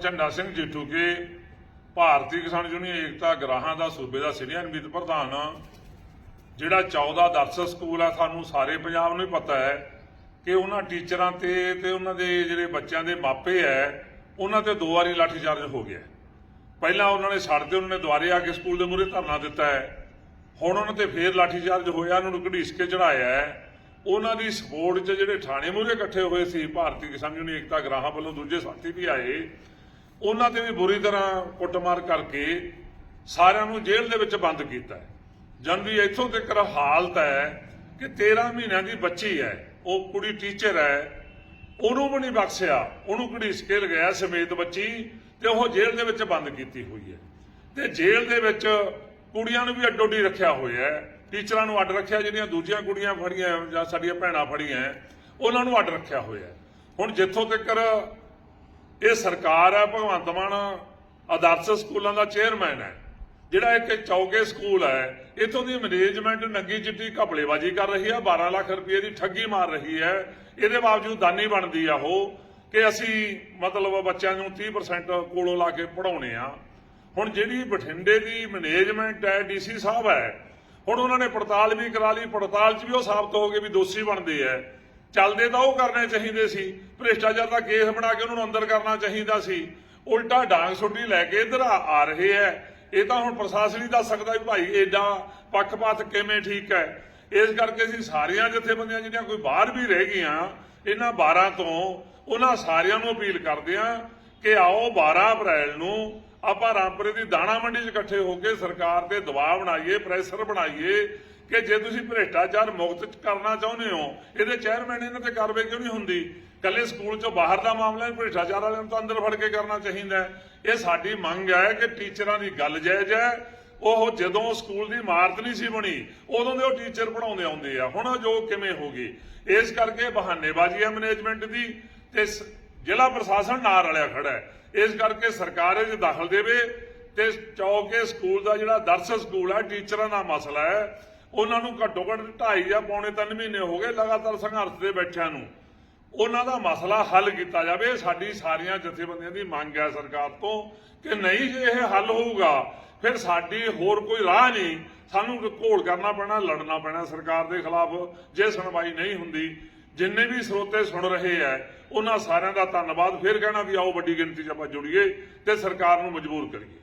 ਝੰਡਾ ਸਿੰਘ ਜੀਠੂ ਕੇ ਭਾਰਤੀ ਕਿਸਾਨ ਯੂਨੀਅਨ ਏਕਤਾ ਗਰਾਹਾਂ ਦਾ ਸੂਬੇ ਦਾ ਸੀਨੀਅਰ ਮੀਤ ਪ੍ਰਧਾਨ ਜਿਹੜਾ 14 ਦਰਸ ਸਕੂਲ ਆ, ਸਾਨੂੰ ਸਾਰੇ ਪੰਜਾਬ ਨੂੰ ਹੀ ਪਤਾ ਹੈ ਕਿ ਉਹਨਾਂ ਟੀਚਰਾਂ ਤੇ ਤੇ ਉਹਨਾਂ ਦੇ ਜਿਹੜੇ ਬੱਚਿਆਂ ਦੇ ਮਾਪੇ ਐ ਉਹਨਾਂ ਤੇ ਦੋ ਵਾਰੀ ਲਾਠੀਚਾਰਜ ਹੋ ਗਿਆ। ਪਹਿਲਾਂ ਉਹਨਾਂ ਨੇ ਛੱਡ ਤੇ ਉਹਨਾਂ ਨੇ ਦੁਬਾਰੇ ਆ ਕੇ ਸਕੂਲ ਦੇ ਮੂਹਰੇ ਧਰਨਾ ਦਿੱਤਾ ਹੈ। ਹੁਣ ਉਹਨਾਂ ਤੇ ਫੇਰ ਲਾਠੀਚਾਰਜ ਹੋਇਆ, ਉਹਨਾਂ ਨੂੰ ਘੜੀਸ ਕੇ ਚੜਾਇਆ ਹੈ। ਉਹਨਾਂ ਦੀ ਸਪੋਰਟ 'ਚ ਜਿਹੜੇ ਥਾਣੇ ਮੂਹਰੇ ਇਕੱਠੇ ਹੋਏ ਸੀ, ਭਾਰਤੀ ਕਿਸਾਨ ਯੂਨੀਅਨ ਏਕਤਾ ਗਰਾਹਾਂ ਵੱਲੋਂ ਦੂਜੇ ਸਾਥੀ ਵੀ ਆਏ। ਉਹਨਾਂ ਤੇ ਵੀ ਬੁਰੀ ਤਰ੍ਹਾਂ ਕੁੱਟਮਾਰ ਕਰਕੇ ਸਾਰਿਆਂ ਨੂੰ ਜੇਲ੍ਹ ਦੇ ਵਿੱਚ ਬੰਦ ਕੀਤਾ ਹੈ। ਜਨਵੀ ਇੱਥੋਂ ਤੱਕ ਹਾਲਤ ਹੈ ਕਿ 13 ਮਹੀਨਿਆਂ ਦੀ ਬੱਚੀ ਹੈ, ਉਹ ਕੁੜੀ ਟੀਚਰ ਹੈ, ਉਹਨੂੰ ਵੀ ਨਹੀਂ ਬਖਸ਼ਿਆ, ਉਹਨੂੰ ਘੜੀਸ ਕੇ ਲਗਾਇਆ ਸਮੇਤ ਬੱਚੀ ਤੇ ਉਹ ਜੇਲ੍ਹ ਦੇ ਵਿੱਚ ਬੰਦ ਕੀਤੀ ਹੋਈ ਹੈ। ਤੇ ਜੇਲ੍ਹ ਦੇ ਵਿੱਚ ਕੁੜੀਆਂ ਨੂੰ ਵੀ ਅੱਡੋਡੀ ਰੱਖਿਆ ਹੋਇਆ ਹੈ। ਟੀਚਰਾਂ ਨੂੰ ਅੱਡ ਰੱਖਿਆ, ਜਿਹੜੀਆਂ ਦੂਜੀਆਂ ਕੁੜੀਆਂ ਫੜੀਆਂ ਜਾਂ ਸਾਡੀਆਂ ਭੈਣਾਂ ਫੜੀਆਂ, ਉਹਨਾਂ ਨੂੰ ਅੱਡ ਰੱਖਿਆ ਹੋਇਆ ਹੁਣ ਜਿੱਥੋਂ ਤੱਕ ਇਹ ਸਰਕਾਰ ਹੈ, ਭਗਵੰਤ ਮਾਨ ਆਦਰਸ਼ ਸਕੂਲਾਂ ਦਾ ਚੇਅਰਮੈਨ ਹੈ। ਜਿਹੜਾ ਇੱਕ ਚੌਕੇ ਸਕੂਲ ਹੈ, ਇਥੋਂ ਦੀ ਮੈਨੇਜਮੈਂਟ ਨੰਗੀ ਚਿੱਟੀ ਘਪਲੇਬਾਜ਼ੀ ਕਰ ਰਹੀ ਹੈ 12 ਲੱਖ ਰੁਪਏ ਦੀ ਠੱਗੀ ਮਾਰ ਰਹੀ ਹੈ। ਇਹਦੇ ਬਾਵਜੂਦ ਦਾਨੀ ਬਣਦੀ ਆ ਉਹ ਕਿ ਅਸੀਂ ਮਤਲਬ ਬੱਚਿਆਂ ਨੂੰ 30% ਕੋਲੋਂ ਲਾ ਕੇ ਪੜਾਉਣੇ ਆ। ਹੁਣ ਜਿਹੜੀ ਬਠਿੰਡੇ ਦੀ ਮੈਨੇਜਮੈਂਟ ਹੈ, ਡੀਸੀ ਸਾਹਿਬ ਹੈ, ਹੁਣ ਉਹਨਾਂ ਨੇ ਪੜਤਾਲ ਵੀ ਕਰਾ ਲਈ, ਪੜਤਾਲ 'ਚ ਵੀ ਉਹ ਸਾਬਤ ਹੋ ਗਏ ਵੀ ਦੋਸ਼ੀ ਬਣਦੇ ਆ। ਚੱਲਦੇ ਤਾਂ ਉਹ ਕਰਨੇ ਚਾਹੀਦੇ ਸੀ। ਭ੍ਰਿਸ਼ਟਾਚਾਰ ਦਾ ਕੇਸ ਬਣਾ ਕੇ ਉਹਨਾਂ ਨੂੰ ਅੰਦਰ ਕਰਨਾ ਚਾਹੀਦਾ ਸੀ। ਉਲਟਾ ਡਾਂਗ ਸੁੱਟੀ ਲੈ ਕੇ ਇਧਰ ਆ ਰਹੇ ਐ। ਇਹ ਤਾਂ ਹੁਣ ਪ੍ਰਸ਼ਾਸਨ ਹੀ ਦੱਸ ਸਕਦਾ ਵੀ ਭਾਈ ਏਡਾ ਪੱਖਪਾਤ ਕਿਵੇਂ ਠੀਕ ਹੈ ਇਸ ਕਰਕੇ ਅਸੀਂ ਸਾਰੀਆਂ ਜਥੇਬੰਦੀਆਂ ਜਿਹੜੀਆਂ ਕੋਈ ਬਾਹਰ ਵੀ ਰਹਿ ਗਈਆਂ, ਇਹਨਾਂ 12 ਤੋਂ ਉਹਨਾਂ ਸਾਰਿਆਂ ਨੂੰ ਅਪੀਲ ਕਰਦੇ ਆ ਕਿ ਆਓ 12 ਅਪ੍ਰੈਲ ਨੂੰ ਆਪਾਂ ਰਾਮਪੁਰੇ ਦੀ ਦਾਣਾ ਮੰਡੀ 'ਚ ਇਕੱਠੇ ਹੋ ਕੇ ਸਰਕਾਰ ਤੇ ਦਬਾਅ ਬਣਾਈਏ, ਪ੍ਰੈਸ਼ਰ ਬਣਾਈਏ ਕਿ ਜੇ ਤੁਸੀਂ ਭ੍ਰਿਸ਼ਟਾਚਾਰ ਮੁਕਤ ਕਰਨਾ ਚਾਹੁੰਦੇ ਹੋ, ਇਹਦੇ ਚੇਅਰਮੈਨ ਇਹਨਾਂ ਤੇ ਕਾਰਵਾਈ ਕਿਉਂ ਨਹੀਂ ਹੁੰਦੀ? ਕੱਲੇ ਸਕੂਲ ਚੋਂ ਬਾਹਰ ਦਾ ਮਾਮਲਾ ਹੈ, ਭ੍ਰਿਸ਼ਟਾਚਾਰ ਵਾਲਿਆਂ ਨੂੰ ਤਾਂ ਅੰਦਰ ਫੜ ਕੇ ਕਰਨਾ ਚਾਹੀਦਾ ਹੈ। ਇਹ ਸਾਡੀ ਮੰਗ ਹੈ ਕਿ ਟੀਚਰਾਂ ਦੀ ਗੱਲ ਜਾਇਜ਼ ਹੈ। ਉਹ ਜਦੋਂ ਸਕੂਲ ਦੀ ਇਮਾਰਤ ਨਹੀਂ ਸੀ ਬਣੀ, ਉਦੋਂ ਦੇ ਉਹ ਟੀਚਰ ਪੜਾਉਂਦੇ ਆਉਂਦੇ ਆ। ਹੁਣ ਉਹ ਜੋ ਕਿਵੇਂ ਹੋ ਗਈ ਇਸ ਕਰਕੇ ਬਹਾਨੇਬਾਜ਼ੀ ਹੈ ਮੈਨੇਜਮੈਂਟ ਦੀ ਤੇ ਜ਼ਿਲ੍ਹਾ ਪ੍ਰਸ਼ਾਸਨ ਨਾਲ ਰਲਿਆ ਖੜਾ ਹੈ। ਇਸ ਕਰਕੇ ਸਰਕਾਰ ਇਹ 'ਚ ਦੇਵੇ ਤੇ ਚੌਕੇ ਸਕੂਲ ਦਾ ਜਿਹੜਾ ਦਰਸ ਸਕੂਲ ਹੈ, ਟੀਚਰਾਂ ਦਾ ਮਸਲਾ ਹੈ। ਉਹਨਾਂ ਨੂੰ ਘੱਟੋ ਘੱਟ 2.5 ਜਾਂ ਪੌਣੇ 3 ਮਹੀਨੇ ਹੋ ਗਏ ਲਗਾਤਾਰ ਸੰਘਰਸ਼ ਦੇ ਬੈਠਿਆਂ ਨੂੰ। ਉਹਨਾਂ ਦਾ ਮਸਲਾ ਹੱਲ ਕੀਤਾ ਜਾਵੇ। ਸਾਡੀ ਸਾਰੀਆਂ ਜਥੇਬੰਦੀਆਂ ਦੀ ਮੰਗ ਹੈ ਸਰਕਾਰ ਤੋਂ ਕਿ ਨਹੀਂ ਜੇ ਇਹ ਹੱਲ ਹੋਊਗਾ, ਫਿਰ ਸਾਡੀ ਹੋਰ ਕੋਈ ਰਾਹ ਨਹੀਂ। ਸਾਨੂੰ ਘੋਲ ਕਰਨਾ ਪੈਣਾ, ਲੜਨਾ ਪੈਣਾ ਸਰਕਾਰ ਦੇ ਖਿਲਾਫ। ਜੇ ਸੁਣਵਾਈ ਨਹੀਂ ਹੁੰਦੀ ਜਿੰਨੇ ਵੀ ਸਰੋਤੇ ਸੁਣ ਰਹੇ ਐ ਉਹਨਾਂ ਸਾਰਿਆਂ ਦਾ ਧੰਨਵਾਦ। ਫਿਰ ਕਹਿਣਾ ਵੀ ਆਓ ਵੱਡੀ ਗਿਣਤੀ 'ਚ ਆਪਾਂ ਜੁੜੀਏ ਤੇ ਸਰਕਾਰ ਨੂੰ ਮਜਬੂਰ ਕਰੀਏ।